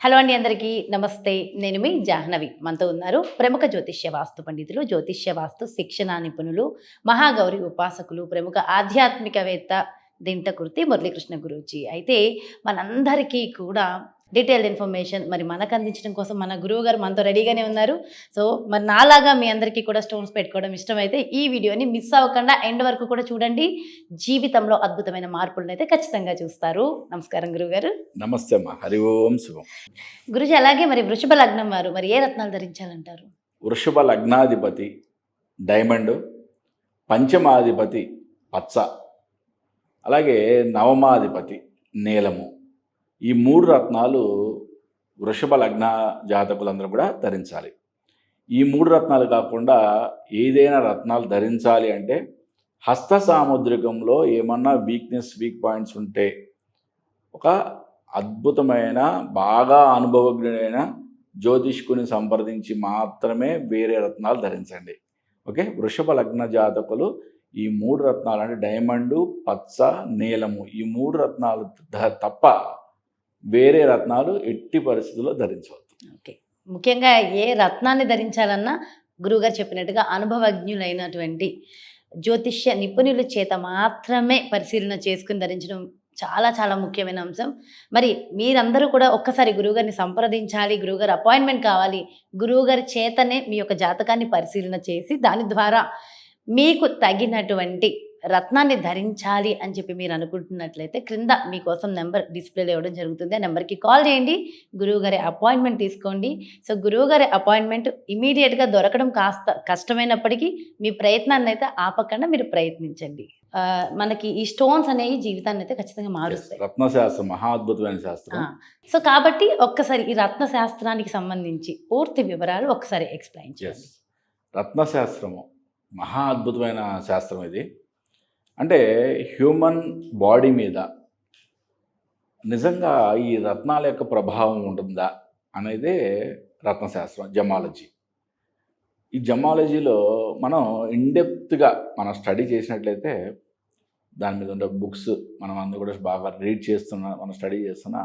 Hello అండి అందరికీ. నమస్తే. నేను మీ జాహ్నవి. మనతో ఉన్నారు ప్రముఖ జ్యోతిష్య వాస్తు పండితులు జ్యోతిష్య వాస్తు శిక్షణ నిపుణులు మహాగౌరి ఉపాసకులు ప్రముఖ ఆధ్యాత్మికవేత్త దింటకృతి మురళీకృష్ణ గురూజీ. అయితే మనందరికీ కూడా డీటెయిల్డ్ ఇన్ఫర్మేషన్ మరి మనకు అందించడం కోసం మన గురువు గారు మనతో రెడీగానే ఉన్నారు. సో మరి నాలాగా మీ అందరికీ కూడా స్టోన్స్ పెట్టుకోవడం ఇష్టమైతే ఈ వీడియోని మిస్ అవ్వకుండా ఎండ్ వరకు కూడా చూడండి. జీవితంలో అద్భుతమైన మార్పులను అయితే ఖచ్చితంగా చూస్తారు. నమస్కారం గురువు గారు నమస్తే అమ్మా. హరి ఓం శివం గురుజీ అలాగే మరి వృషభ లగ్నం వారు మరి ఏ రత్నాలు ధరించాలంటారు? వృషభ లగ్నాధిపతి డైమండ్ పంచమాధిపతి పచ్చ అలాగే నవమాధిపతి నీలము. ఈ మూడు రత్నాలు వృషభ లగ్న జాతకులందరూ కూడా ధరించాలి. ఈ మూడు రత్నాలు కాకుండా ఏదైనా రత్నాలు ధరించాలి అంటే హస్త సాముద్రికంలో ఏమన్నా వీక్నెస్ వీక్ పాయింట్స్ ఉంటే ఒక అద్భుతమైన బాగా అనుభవజ్ఞుడైన జ్యోతిష్కుని సంప్రదించి మాత్రమే వేరే రత్నాలు ధరించండి. ఓకే? వృషభ లగ్న జాతకులు ఈ మూడు రత్నాలు అంటే డైమండు పచ్చ నీలము ఈ మూడు రత్నాలు తప్ప వేరే రత్నాలు ఎట్టి పరిస్థితుల్లో ధరించవద్దు. ఓకే. ముఖ్యంగా ఏ రత్నాన్ని ధరించాలన్నా గురువుగారు చెప్పినట్టుగా అనుభవజ్ఞులైనటువంటి జ్యోతిష్య నిపుణుల చేత మాత్రమే పరిశీలన చేసుకుని ధరించడం చాలా చాలా ముఖ్యమైన అంశం. మరి మీరందరూ కూడా ఒక్కసారి గురువుగారిని సంప్రదించాలి గురువుగారు అపాయింట్మెంట్ కావాలి గురువుగారి చేతనే మీ యొక్క జాతకాన్ని పరిశీలన చేసి దాని ద్వారా మీకు తగినటువంటి రత్నాన్ని ధరించాలి అని చెప్పి మీరు అనుకుంటున్నట్లయితే క్రింద మీకోసం నెంబర్ డిస్ప్లేలో ఇవ్వడం జరుగుతుంది. ఆ నెంబర్కి కాల్ చేయండి. గురువు గారి అపాయింట్మెంట్ తీసుకోండి. సో గురువు గారి అపాయింట్మెంట్ ఇమీడియట్గా దొరకడం కాస్త కష్టమైనప్పటికీ మీ ప్రయత్నాన్ని అయితే ఆపకుండా మీరు ప్రయత్నించండి. మనకి ఈ స్టోన్స్ అనేవి జీవితాన్ని అయితే ఖచ్చితంగా మారుస్తాయి. రత్నశాస్త్రం మహా అద్భుతమైన శాస్త్రం సో కాబట్టి ఒక్కసారి ఈ రత్న శాస్త్రానికి సంబంధించి పూర్తి వివరాలు ఒకసారి ఎక్స్ప్లెయిన్ చేయండి. రత్నశాస్త్రము మహా అద్భుతమైన శాస్త్రం ఇది. అంటే హ్యూమన్ బాడీ మీద నిజంగా ఈ రత్నాల యొక్క ప్రభావం ఉంటుందా అనేదే రత్నశాస్త్రం జమాలజీ ఈ జమాలజీలో మనం ఇన్డెప్త్గా మనం స్టడీ చేసినట్లయితే దాని మీద ఉండే బుక్స్ మనం అందరూ కూడా బాగా రీడ్ చేస్తున్నా మనం స్టడీ చేస్తున్నా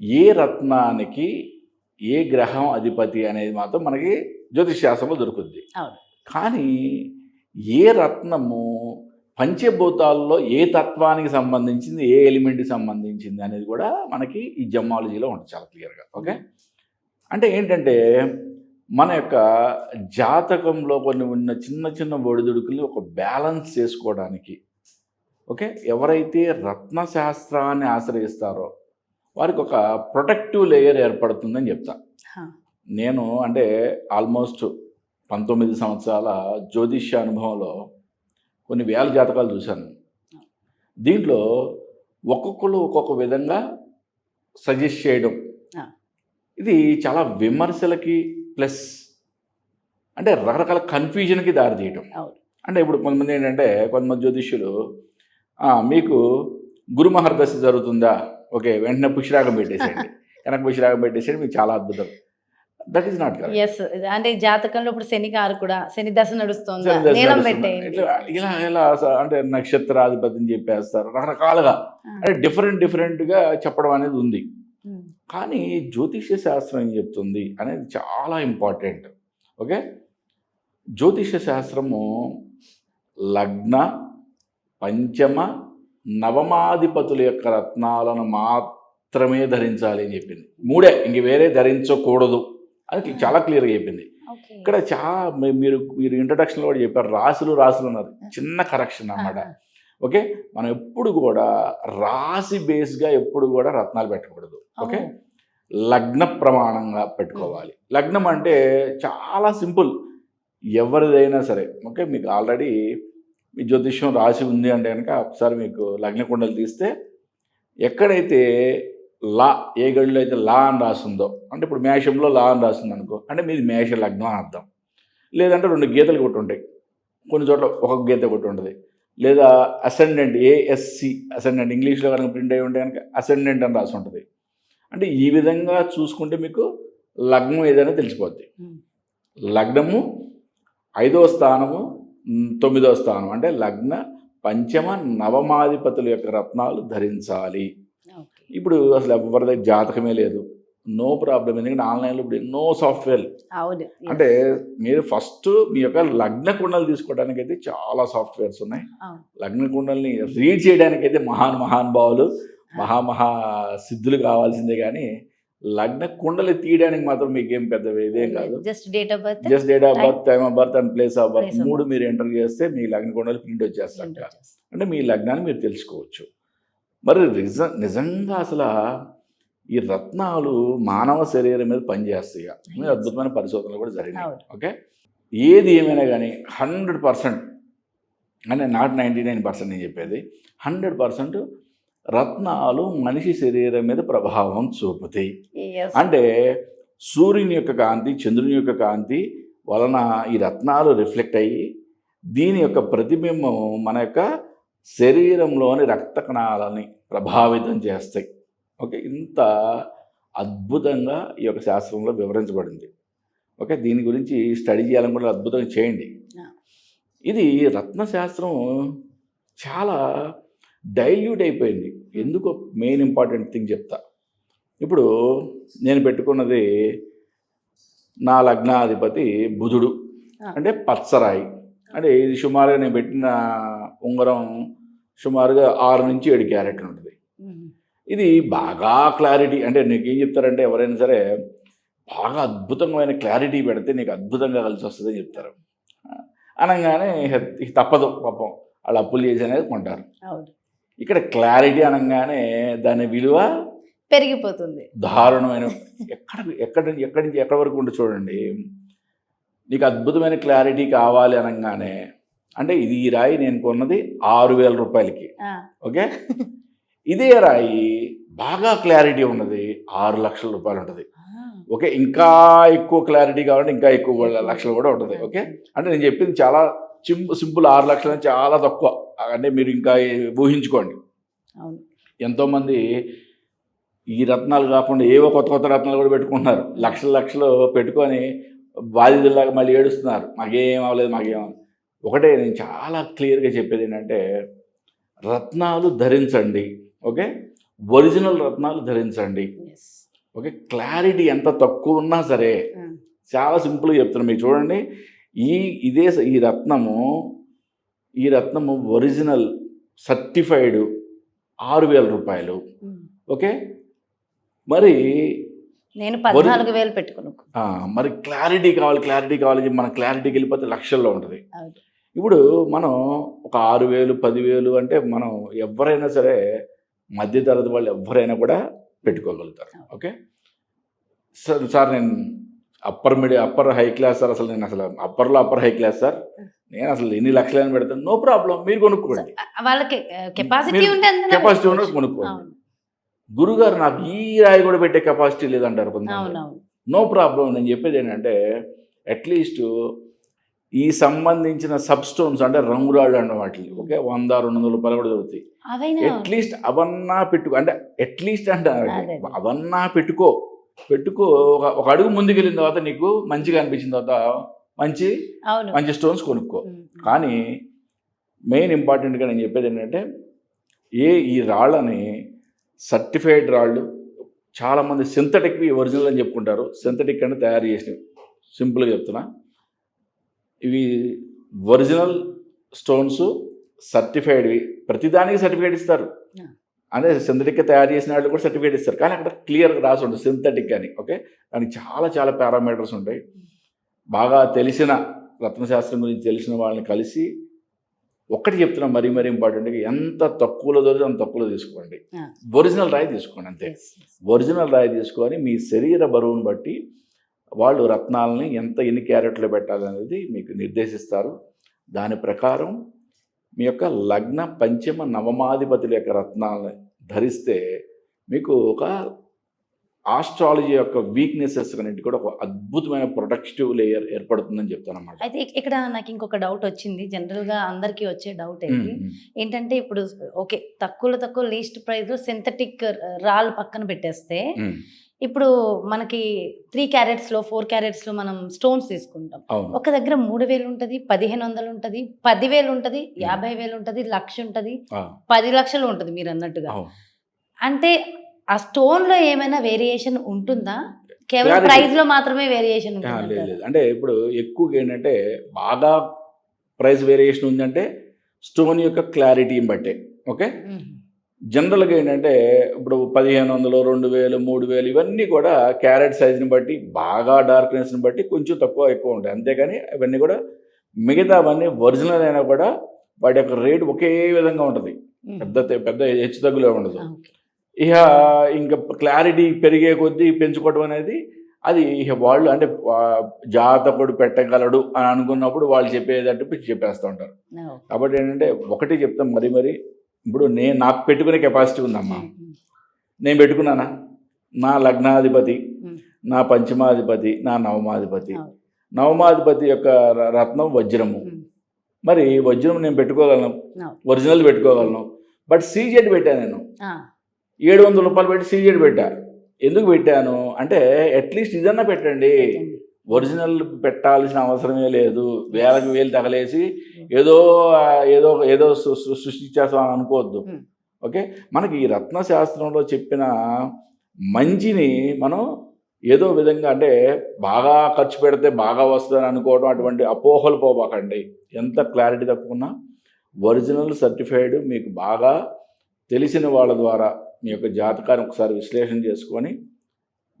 ఏ రత్నానికి ఏ గ్రహం అధిపతి అనేది మాత్రం మనకి జ్యోతిష్ శాస్త్రంలో దొరుకుద్ది. కానీ ఏ రత్నము పంచభూతాల్లో ఏ తత్వానికి సంబంధించింది ఏ ఎలిమెంట్కి సంబంధించింది అనేది కూడా మనకి ఈ జమాలజీలో ఉంటుంది చాలా క్లియర్గా. ఓకే? అంటే ఏంటంటే మన యొక్క జాతకంలో కొన్ని ఉన్న చిన్న చిన్న ఒడిదుడుకులు ఒక బ్యాలెన్స్ చేసుకోవడానికి ఓకే? ఎవరైతే రత్న శాస్త్రాన్ని ఆశ్రయిస్తారో వారికి ఒక ప్రొటెక్టివ్ లేయర్ ఏర్పడుతుందని చెప్తా. నేను అంటే ఆల్మోస్ట్ పంతొమ్మిది సంవత్సరాల జ్యోతిష్య అనుభవంలో కొన్ని వేల జాతకాలు చూశాను. దీంట్లో ఒక్కొక్కరు ఒక్కొక్క విధంగా సజెస్ట్ చేయడం. ఇది చాలా విమర్శలకి ప్లస్ అంటే రకరకాల కన్ఫ్యూజన్కి దారితీయటం. అంటే ఇప్పుడు కొంతమంది ఏంటంటే కొంతమంది జ్యోతిష్యులు "ఆ, మీకు గురు మహర్దశ జరుగుతుందా? ఓకే వెంటనే పుష్యరాగం పెట్టేసేయండి. కనుక పుష్యరాగం పెట్టేసేయండి మీకు చాలా అద్భుతం. దట్ ఈస్ నాట్ ఎస్ అంటే జాతకంలో ఇప్పుడు శని కారు కూడా శని దశ నడుస్తుందా. నీలం ఇట్లా ఇలా ఇలా అంటే నక్షత్రాధిపతిని చెప్పేస్తారు రకరకాలుగా. అంటే డిఫరెంట్ డిఫరెంట్గా చెప్పడం అనేది ఉంది. కానీ జ్యోతిష్య శాస్త్రం ఏం చెప్తుంది అనేది చాలా ఇంపార్టెంట్. ఓకే? జ్యోతిష్య శాస్త్రము లగ్న పంచమ నవమాధిపతుల యొక్క రత్నాలను మాత్రమే ధరించాలి అని చెప్పింది. మూడే. ఇంక వేరే ధరించకూడదు. అది చాలా క్లియర్గా చెప్పింది. ఇక్కడ చాలా మీ- మీరు మీరు ఇంట్రడక్షన్లో కూడా చెప్పారు రాసులు రాసులు ఉన్నారు చిన్న కరెక్షన్ అన్నమాట. ఓకే? మనం ఎప్పుడు కూడా రాశి బేస్గా ఎప్పుడు కూడా రత్నాలు పెట్టకూడదు. ఓకే. లగ్న ప్రమాణంగా పెట్టుకోవాలి. లగ్నం అంటే చాలా సింపుల్. ఎవరిదైనా సరే. ఓకే? మీకు ఆల్రెడీ మీ జ్యోతిష్యం రాసి ఉంది అంటే కనుక ఒకసారి మీకు లగ్న కుండలు తీస్తే ఎక్కడైతే లా ఏ గడిలో అయితే లా అని రాసిందో అంటే ఇప్పుడు మేషంలో లా అని రాసింది అనుకో అంటే మీది మేష లగ్నం అని అర్థం. లేదంటే రెండు గీతలు కొట్టి ఉంటాయి. కొన్ని చోట్ల ఒక గీత కొట్టి ఉంటుంది. లేదా అసెండెంట్ ఏఎస్సి అసెండెంట్ ఇంగ్లీష్లో కనుక ప్రింట్ అయి ఉంటే కనుక అసెండెంట్ అని రాసి ఉంటుంది. అంటే ఈ విధంగా చూసుకుంటే మీకు లగ్నం ఏదైనా తెలిసిపోద్ది. ఉమ్. లగ్నము ఐదవ స్థానము తొమ్మిదవ స్థానం. అంటే లగ్న పంచమ నవమాధిపతుల యొక్క రత్నాలు ధరించాలి. ఇప్పుడు అసలు ఎవరి దగ్గర జాతకమే లేదు. నో ప్రాబ్లం ఎందుకంటే ఆన్లైన్లో ఇప్పుడు ఎన్నో సాఫ్ట్వేర్. అవును. అంటే మీరు ఫస్ట్ మీ యొక్క లగ్న కుండలు తీసుకోవడానికి అయితే చాలా సాఫ్ట్వేర్స్ ఉన్నాయి. లగ్న కుండల్ని రీడ్ చేయడానికి అయితే మహాన్ మహాన్ భావులు మహామహా సిద్ధులు కావాల్సిందే కానీ లగ్న కుండలు తీయడానికి మాత్రం మీకేం పెద్ద ఇదేం కాదు. Just date of birth. Just date of birth time of birth and place of birth మూడు మీరు ఎంటర్ చేస్తే మీ లగ్న కుండలు ప్రింట్ వచ్చేస్తాక అంటే మీ లగ్నాన్ని మీరు తెలుసుకోవచ్చు. మరి నిజ నిజంగా అసలు ఈ రత్నాలు మానవ శరీరం మీద పనిచేస్తాయి. అద్భుతమైన పరిశోధనలు కూడా జరిగినాయి. ఓకే? ఏది ఏమైనా కానీ హండ్రెడ్ పర్సెంట్ అంటే నాట్ నైంటీ నైన్ పర్సెంట్ నేను చెప్పేది హండ్రెడ్ పర్సెంట్ రత్నాలు మనిషి శరీరం మీద ప్రభావం చూపుతాయి. అంటే సూర్యుని యొక్క కాంతి చంద్రుని యొక్క కాంతి వలన ఈ రత్నాలు రిఫ్లెక్ట్ అయ్యి దీని యొక్క ప్రతిబింబం మన యొక్క శరీరంలోని రక్త కణాలని ప్రభావితం చేస్తాయి. ఓకే ఇంత అద్భుతంగా ఈ యొక్క శాస్త్రంలో వివరించబడింది. ఓకే దీని గురించి స్టడీ చేయాలని కూడా అద్భుతంగా చేయండి. ఇది రత్నశాస్త్రం చాలా డైల్యూట్ అయిపోయింది. ఎందుకు మెయిన్ ఇంపార్టెంట్ థింగ్ చెప్తా. ఇప్పుడు నేను పెట్టుకున్నది నా లగ్నాధిపతి బుధుడు. అంటే పచ్చరాయి. అంటే ఇది సుమారుగా నేను పెట్టిన ఉంగరం సుమారుగా ఆరు నుంచి ఏడు క్యారెట్లు ఉంటుంది. ఇది బాగా క్లారిటీ అంటే నీకు ఏం చెప్తారంటే ఎవరైనా సరే బాగా అద్భుతమైన క్లారిటీ పెడితే నీకు అద్భుతంగా కలిసి వస్తుందని చెప్తారు. అనగానే తప్పదు పాపం. వాళ్ళు అప్పులు చేసి అనేది కొంటారు. ఇక్కడ క్లారిటీ అనగానే దాని విలువ పెరిగిపోతుంది. దారుణమైన ఎక్కడ ఎక్కడ ఎక్కడి నుంచి ఎక్కడి వరకు ఉంటే చూడండి. నీకు అద్భుతమైన క్లారిటీ కావాలి అనగానే అంటే ఇది ఈ రాయి నేను కొన్నది ఆరు వేల రూపాయలకి. ఓకే? ఇదే రాయి బాగా క్లారిటీ ఉన్నది ఆరు లక్షల రూపాయలు ఉంటుంది. ఓకే? ఇంకా ఎక్కువ క్లారిటీ కావాలంటే ఇంకా ఎక్కువ లక్షలు కూడా ఉంటుంది. ఓకే? అంటే నేను చెప్పింది చాలా సింపుల్ ఆరు లక్షలు చాలా తక్కువ. అంటే మీరు ఇంకా ఊహించుకోండి. ఎంతోమంది ఈ రత్నాలు కాకుండా ఏవో కొత్త కొత్త రత్నాలు కూడా పెట్టుకుంటున్నారు. లక్షలు లక్షలు పెట్టుకొని బాధితుల్లాగా మళ్ళీ ఏడుస్తున్నారు. మాకేం అవ్వలేదు మాకేం. ఒకటే నేను చాలా క్లియర్గా చెప్పేది ఏంటంటే రత్నాలు ధరించండి. ఓకే? ఒరిజినల్ రత్నాలు ధరించండి. ఓకే? క్లారిటీ ఎంత తక్కువ ఉన్నా సరే చాలా సింపుల్గా చెప్తున్నాను మీరు చూడండి ఈ ఇదే ఈ రత్నము ఈ రత్నము ఒరిజినల్ సర్టిఫైడ్ ఆరు వేల రూపాయలు. ఓకే? మరి నేను పద్నాలుగు వేలు పెట్టుకున్నాను. మరి క్లారిటీ కావాలి క్లారిటీ కావాలి మన క్లారిటీకి వెళ్ళిపోతే లక్షల్లో ఉంటుంది. ఇప్పుడు మనం ఒక ఆరు వేలు పదివేలు అంటే మనం ఎవరైనా సరే మధ్యతరగతి వాళ్ళు ఎవరైనా కూడా పెట్టుకోగలుగుతారు. ఓకే? సార్ సార్ నేను upper mid upper high class sir అసలు నేను అసలు అప్పర్లో అప్పర్ హై క్లాస్ సార్. నేను అసలు ఎన్ని లక్షలని పెడతాను. నో ప్రాబ్లం మీరు కొనుక్కోండి. వాళ్ళకి కెపాసిటీ ఉంటే కెపాసిటీ. కొనుక్కోండి. గురుగారు నాకు ఈ రాయి కూడా పెట్టే కెపాసిటీ లేదంటారు అవునవును. నో ప్రాబ్లం నేను చెప్పేది ఏంటంటే అట్లీస్ట్ ఈ సంబంధించిన సబ్ స్టోన్స్ అంటే రంగురాళ్ళు అన్న వాటిని. ఓకే? వంద రెండు వందల రూపాయలు కూడా దొరుకుతాయి. అట్లీస్ట్ అవన్నా పెట్టుకో. అంటే అట్లీస్ట్ అంటే. అవన్నా పెట్టుకో. పెట్టుకో. ఒక అడుగు ముందుకెళ్ళిన తర్వాత నీకు మంచిగా అనిపించిన తర్వాత మంచి మంచి స్టోన్స్ కొనుక్కో. కానీ మెయిన్ ఇంపార్టెంట్గా నేను చెప్పేది ఏంటంటే ఏ ఈ రాళ్ళని సర్టిఫైడ్ రాళ్ళు చాలామంది సింథటిక్వి ఒరిజినల్ అని చెప్పుకుంటారు. సింథటిక్ అని తయారు చేసినవి. సింపుల్గా చెప్తున్నా. ఇవి ఒరిజినల్ స్టోన్స్ సర్టిఫైడ్వి. ప్రతిదానికి సర్టిఫికేట్ ఇస్తారు. అదే సింథటిక్గా తయారు చేసిన వాళ్ళు కూడా సర్టిఫికేట్ ఇస్తారు. కానీ అక్కడ క్లియర్గా రాసి ఉంటుంది సింథటిక్ అని. ఓకే? దానికి చాలా చాలా పారామీటర్స్ ఉంటాయి. బాగా తెలిసిన రత్నశాస్త్రం గురించి తెలిసిన వాళ్ళని కలిసి ఒక్కటి చెప్తున్నా మరీ మరీ ఇంపార్టెంట్గా ఎంత తక్కువలో దొరికితే అంత తక్కువలో తీసుకోండి. ఒరిజినల్ రాయి తీసుకోండి అంతే. ఒరిజినల్ రాయి తీసుకొని మీ శరీర బరువును బట్టి వాళ్ళు రత్నాలని ఎంత ఎన్ని క్యారెట్లు పెట్టాలనేది మీకు నిర్దేశిస్తారు. దాని ప్రకారం మీ యొక్క లగ్న పంచమ నవమాధిపతుల యొక్క రత్నాలను ధరిస్తే మీకు ఒక ఆస్ట్రాలజీ యొక్క వీక్నెసెస్ అన్నిటి కూడా ఒక అద్భుతమైన ప్రొటెక్టివ్ లేయర్ ఏర్పడుతుందని చెప్తాను అన్నమాట అయితే ఇక్- ఇక్కడ నాకు ఇంకొక డౌట్ వచ్చింది. జనరల్గా అందరికీ వచ్చే డౌట్ ఏంటి? ఏంటంటే ఇప్పుడు ఓకే తక్కువలో తక్కువ లీస్ట్ ప్రైస్లో సింథటిక్ రాళ్ళు పక్కన పెట్టేస్తే ఇప్పుడు మనకి త్రీ క్యారెట్స్లో ఫోర్ క్యారెట్స్లో మనం స్టోన్స్ తీసుకుంటాం. ఒక దగ్గర మూడు వేలు ఉంటది పదిహేను వందలు ఉంటది పదివేలు ఉంటది యాభై వేలు ఉంటది లక్ష ఉంటది పది లక్షలు ఉంటది మీరు అన్నట్టుగా. అంటే ఆ స్టోన్లో ఏమైనా వేరియేషన్ ఉంటుందా? కేవలం Clarity. ప్రైస్లో మాత్రమే వేరియేషన్ ఉంటుంది అంటే ఇప్పుడు ఎక్కువగా ఏంటంటే బాగా ప్రైస్ వేరియేషన్ ఉందంటే స్టోన్ యొక్క క్లారిటీని బట్టే. ఓకే జనరల్గా ఏంటంటే ఇప్పుడు పదిహేను వందలు రెండు వేలు మూడు వేలు ఇవన్నీ కూడా క్యారెట్ సైజుని బట్టి బాగా డార్క్నెస్ని బట్టి కొంచెం తక్కువ ఎక్కువ ఉంటాయి. అంతేగాని అవన్నీ కూడా మిగతా అవన్నీ ఒరిజినల్ అయినా కూడా వాటి యొక్క రేటు ఒకే విధంగా ఉంటుంది. పెద్ద పెద్ద హెచ్చు తగ్గులే ఉండదు. ఇక ఇంకా క్లారిటీ పెరిగే కొద్దీ పెంచుకోవడం అనేది అది ఇక వాళ్ళు అంటే జాతకుడు పెట్టగలడు అని అనుకున్నప్పుడు వాళ్ళు చెప్పేదంటే చెప్పేస్తూ ఉంటారు. కాబట్టి ఏంటంటే ఒకటి చెప్తాం మరి మరి ఇప్పుడు నేను నాకు పెట్టుకునే కెపాసిటీ ఉందమ్మా. నేను పెట్టుకున్నానా? నా లగ్నాధిపతి. నా పంచమాధిపతి నా నవమాధిపతి. నవమాధిపతి యొక్క రత్నం వజ్రము. మరి వజ్రం నేను పెట్టుకోగలను. ఒరిజినల్ పెట్టుకోగలను. బట్ సీజెడ్ పెట్టాను నేను. ఏడు వందల రూపాయలు పెట్టి సీజెడ్ పెట్టా. ఎందుకు పెట్టాను? అంటే అట్లీస్ట్ ఇదన్నా పెట్టండి. ఒరిజినల్ పెట్టాల్సిన అవసరమే లేదు. వేలకు వేలు తగలేసి ఏదో ఏదో ఏదో సృష్టించేస్తాం అని అనుకోవద్దు. ఓకే? మనకి ఈ రత్న శాస్త్రంలో చెప్పిన మంచిని మనం ఏదో విధంగా అంటే బాగా ఖర్చు పెడితే బాగా వస్తుందని అనుకోవడం అటువంటి అపోహలు పోబాకండి. ఎంత క్లారిటీ తప్పుకున్నా ఒరిజినల్ సర్టిఫైడ్ మీకు బాగా తెలిసిన వాళ్ళ ద్వారా మీ యొక్క జాతకాన్ని ఒకసారి విశ్లేషణ చేసుకొని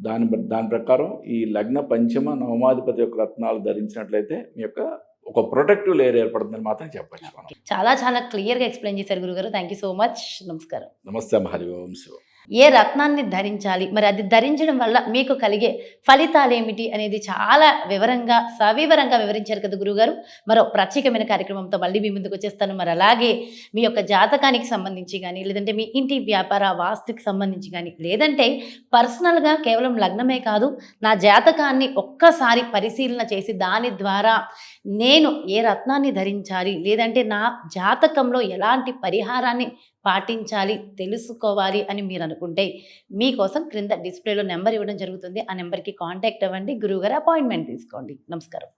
దాని దాని ప్రకారం ఈ లగ్న పంచమ నవమాధిపతి యొక్క రత్నాలు ధరించినట్లయితే మీ యొక్క ఒక ప్రొటెక్టివ్ లేయర్ ఏర్పడుతుందని మాత్రం చెప్పచ్చు మనం. చాలా చాలా క్లియర్గా ఎక్స్ప్లెయిన్ చేశారు గురుగారు. Thank you so much. నమస్కారం. నమస్తే హరి ఓం శివ. ఏ రత్నాన్ని ధరించాలి? మరి అది ధరించడం వల్ల మీకు కలిగే ఫలితాలు ఏమిటి అనేది చాలా వివరంగా సవివరంగా వివరించారు కదా గురుగారు మరో ప్రత్యేకమైన కార్యక్రమంతో మళ్ళీ మీ ముందుకు వచ్చేస్తాను. మరి అలాగే మీ యొక్క జాతకానికి సంబంధించి కానీ లేదంటే మీ ఇంటి వ్యాపార వాస్తుకి సంబంధించి కానీ లేదంటే పర్సనల్గా కేవలం లగ్నమే కాదు నా జాతకాన్ని ఒక్కసారి పరిశీలన చేసి దాని ద్వారా నేను ఏ రత్నాన్ని ధరించాలి? లేదంటే నా జాతకంలో ఎలాంటి పరిహారాన్ని పాటించాలి తెలుసుకోవాలి అని మీరు అనుకుంటే మీకోసం క్రింద డిస్ప్లేలో నెంబర్ ఇవ్వడం జరుగుతుంది. ఆ నెంబర్కి కాంటాక్ట్ అవ్వండి. గురువుగారు అపాయింట్మెంట్ తీసుకోండి. నమస్కారం.